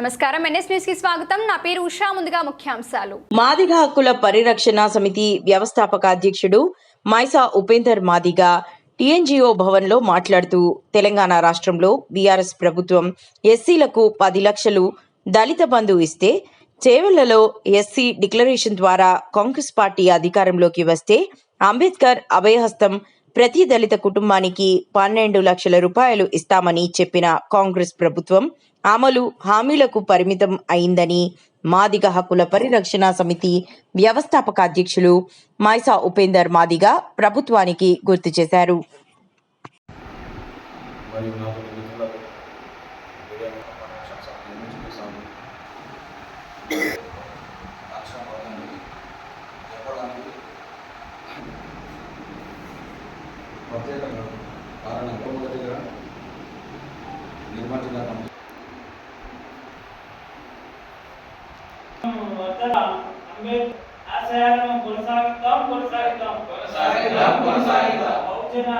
నమస్కారం. ఎన్ఎస్ న్యూస్కి స్వాగతం. నా పేరు ఉషా. ముందుగా ముఖ్యాంశాలు. మాదిగ హక్కుల పరిరక్షణ సమితి వ్యవస్థాపక అధ్యక్షుడు మైసా ఉపేందర్ మాదిగ టీఎన్జిఓ భవన్లో మాట్లాడుతూ తెలంగాణ రాష్ట్రంలో బీఆర్ఎస్ ప్రభుత్వం ఎస్సీలకు పది లక్షలు దళిత బంధు ఇస్తే చేవెళ్ళలో ఎస్సీ డిక్లరేషన్ ద్వారా కాంగ్రెస్ పార్టీ అధికారంలోకి వస్తే అంబేద్కర్ అభయహస్తం ప్రతి దళిత కుటుంబానికి పన్నెండు లక్షల రూపాయలు ఇస్తామని చెప్పిన కాంగ్రెస్ ప్రభుత్వం అమలు హామీలకు పరిమితం అయిందని మాదిగ హక్కుల పరిరక్షణ సమితి వ్యవస్థాపక అధ్యక్షులు మైసా ఉపేందర్ మాదిగ ప్రభుత్వానికి గుర్తు చేశారు. మరియు ఆశయాలను కొనసాగిద్దాం కొనసాగిద్దాం కొనసాగిద్దాం కొనసాగిద్దాం బహుజన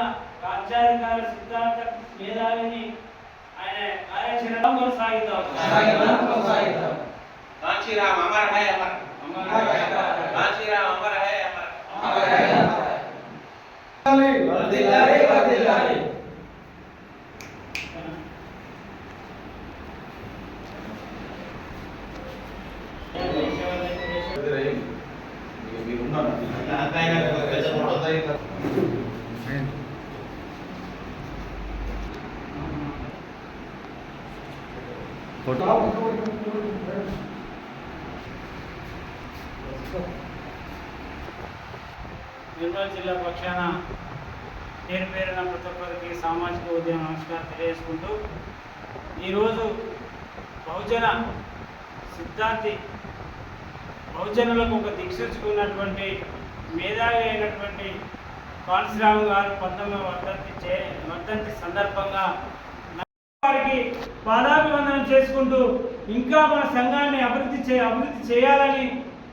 రాజ్యాధికార సిద్ధాంత మేధావిని ఆయన కార్యాచరణ కొనసాగిద్దాం కొనసాగిద్దాం కొనసాగిద్దాం కాంచీరామ్ అమర్ హై అమర్ అమర్ హై కాంచీరామ్ అమర్ హై అమర్ అమర్ హై వర్దిల్లాలి వర్దిల్లాలి వర్ధిల్లాలి, మీరు ఉన్నారు నిర్మల్ జిల్లా పక్షాన పేరు పేరున ప్రతి ఒక్కరికి సామాజిక ఉద్యమ నమస్కారం తెలియజేసుకుంటూ ఈరోజు బహుజన సిద్ధాంతి బహుజనులకు ఒక దీక్షించుకున్నటువంటి మేధావి అయినటువంటి కాన్సీరామ్ గారు పంతొమ్మిది వర్ధంతి చే వర్ధంతి సందర్భంగా వారికి పాదాభివందనం చేసుకుంటూ ఇంకా మన సంఘాన్ని అభివృద్ధి చే అభివృద్ధి చేయాలని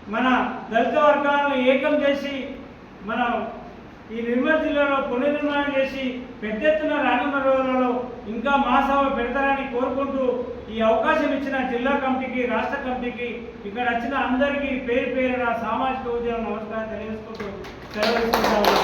మన దళిత వర్గాలను ఏకం చేసి మన ఈ నిర్మల్ జిల్లాలో పునర్నిర్మాణం చేసి పెద్ద ఎత్తున ఇంకా మహాసభ పెడతారని కోరుకుంటూ ఈ అవకాశం ఇచ్చిన జిల్లా కమిటీకి రాష్ట్ర కమిటీకి ఇక్కడ వచ్చిన అందరికీ పేరు పేరున సామాజిక ఉద్యోగం నమస్కారం తెలియజేసుకుంటూ సెలవు